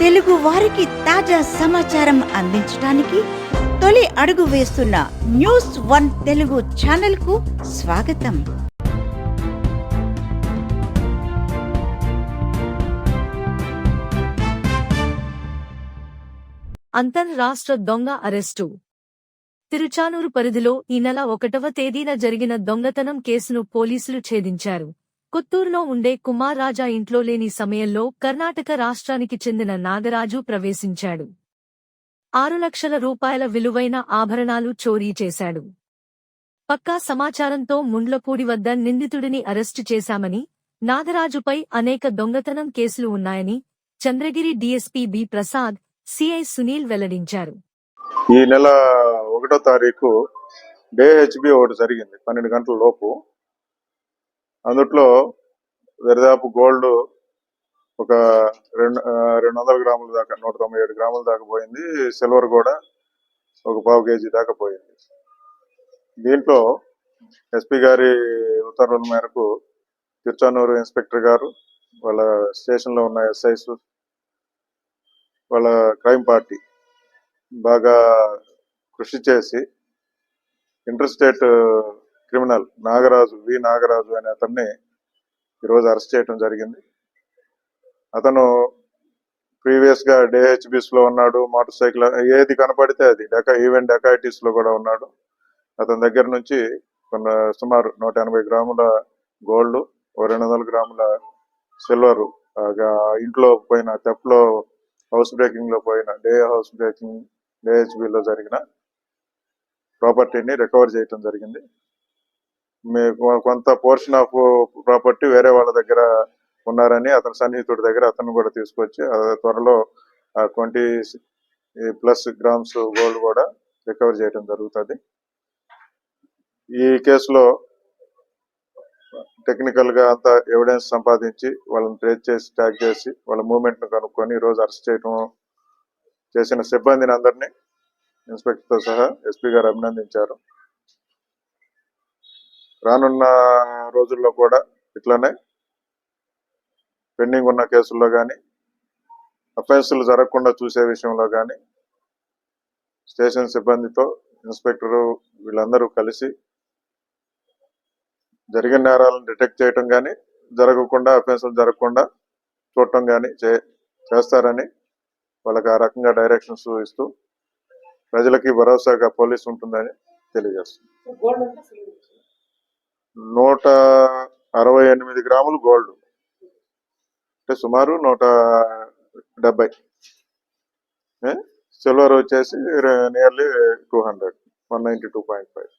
తెలుగు వారికి తాజా సమాచారం అందించడానికి తొలి అడుగు వేస్తున్న న్యూస్ వన్ తెలుగు ఛానల్కు స్వాగతం. అంతర్రాష్ట్ర దొంగ అరెస్టు. తిరుచానూరు పరిధిలో ఈ నెల ఒకటవ తేదీన జరిగిన దొంగతనం కేసును పోలీసులు ఛేదించారు. కొత్తూరులో ఉండే కుమార్ రాజా ఇంట్లో లేని సమయంలో కర్ణాటక రాష్ట్రానికి చెందిన నాగరాజు ప్రవేశించాడు. ఆరు లక్షల రూపాయల విలువైన ఆభరణాలు చోరీ చేశాడు. పక్కా సమాచారంతో ముండ్లపూడి వద్ద నిందితుడిని అరెస్టు చేశామని నాగరాజుపై అనేక దొంగతనం కేసులు ఉన్నాయని Chandragiri DSP B Prasad CI Sunil వెల్లడించారు. ఈ నెల ఒకటో తారీఖు డేహెచ్బి ఒకటి జరిగింది పన్నెండు గంటల లోపు. అందుట్లో దరిదాపు గోల్డ్ ఒక రెండు రెండు వందల గ్రాముల దాకా నూట తొంభై ఏడు గ్రాముల దాకా పోయింది. సిల్వర్ కూడా ఒక పావు కేజీ దాకా పోయింది. దీంట్లో ఎస్పీ గారి ఉత్తర్వుల మేరకు తిరుచానూరు ఇన్స్పెక్టర్ గారు వాళ్ళ స్టేషన్లో ఉన్న ఎస్ఐస్ వాళ్ళ క్రైమ్ పార్టీ బాగా కృషి చేసి inter state criminal Nagaraju V Nagaraju అనే అతన్ని ఈరోజు అరెస్ట్ చేయడం జరిగింది. అతను ప్రీవియస్గా లో ఉన్నాడు మోటార్ సైకిల్ ఏది కనపడితే అది డెకా ఈవెన్ డెకాయిటీస్లో కూడా ఉన్నాడు. అతని దగ్గర నుంచి కొన్ని సుమారు నూట ఎనభై గ్రాముల గోల్డ్ ఓ రెండు వందల గ్రాముల సిల్వర్ ఇంట్లో పోయిన theft హౌస్ బ్రేకింగ్లో పోయిన డే హౌస్ బ్రేకింగ్ DHB లో జరిగిన ప్రాపర్టీని రికవర్ చేయటం జరిగింది. కొంత పోర్షన్ ఆఫ్ ప్రాపర్టీ వేరే వాళ్ళ దగ్గర ఉన్నారని అతని సన్నిహితుడి దగ్గర అతను కూడా తీసుకొచ్చి ఆ త్వరలో ట్వంటీ ప్లస్ గ్రామ్స్ గోల్డ్ కూడా రికవర్ చేయడం జరుగుతుంది. ఈ కేసులో టెక్నికల్గా అంత ఎవిడెన్స్ సంపాదించి వాళ్ళని ట్రేస్ చేసి ట్యాగ్ చేసి వాళ్ళ మూవ్మెంట్ను కనుక్కొని రోజు అరెస్ట్ చేయడం చేసిన సిబ్బందిని అందరినీ ఇన్స్పెక్టర్తో సహా ఎస్పీ గారు అభినందించారు. రానున్న రోజుల్లో కూడా ఇట్లానే పెండింగ్ ఉన్న కేసుల్లో కానీ అఫెన్సులు జరగకుండా చూసే విషయంలో కానీ స్టేషన్ సిబ్బందితో ఇన్స్పెక్టరు వీళ్ళందరూ కలిసి జరిగిన నేరాలను డిటెక్ట్ చేయటం కానీ జరగకుండా అఫెన్సులు జరగకుండా చూడటం కానీ చే చేస్తారని వాళ్ళకి ఆ రకంగా డైరెక్షన్స్ ఇస్తూ ప్రజలకి భరోసాగా పోలీసు ఉంటుందని తెలియజేస్తుంది. నూట అరవై ఎనిమిది గ్రాములు గోల్డ్. అంటే సుమారు నూట డెబ్బై. సిల్వర్ వచ్చేసి nearly two hundred one ninety two point five.